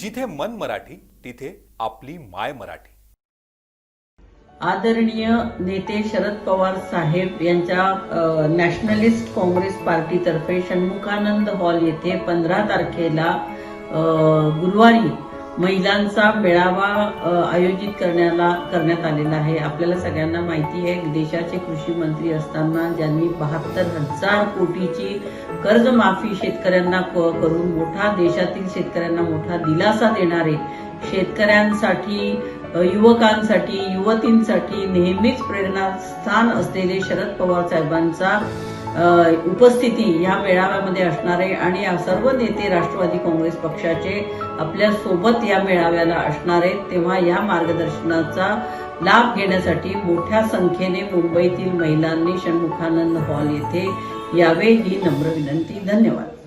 जिथे मन मराठी तिथे आपली माय मराठी. आदरणीय नेते शरद पवार साहेब यांच्या नॅशनलिस्ट काँग्रेस पार्टीतर्फे षण्मुखानंद हॉल येथे पंधरा तारखेला गुरुवारी महिलांचा मेळावा आयोजित करण्याला करण्यात आलेला आहे. आपल्याला सगळ्यांना माहिती आहे देशाचे कृषी मंत्री असताना ज्यांनी बहात्तर हजार कोटीची कर्जमाफी शेतकऱ्यांना करून मोठा देशातील शेतकऱ्यांना मोठा दिलासा देणारे शेतकऱ्यांसाठी युवकांसाठी युवतींसाठी नेहमीच प्रेरणास्थान असलेले शरद पवार साहेबांचा उपस्थिती या मेळाव्यामध्ये असणार आहे आणि या सर्व नेते राष्ट्रवादी काँग्रेस पक्षाचे आपल्यासोबत या मेळाव्याला असणार आहेत तेव्हा या मार्गदर्शनाचा लाभ घेण्यासाठी मोठ्या संख्येने मुंबईतील महिलांनी षण्मुखानंद हॉल येथे यावे ही नम्र विनंती. धन्यवाद.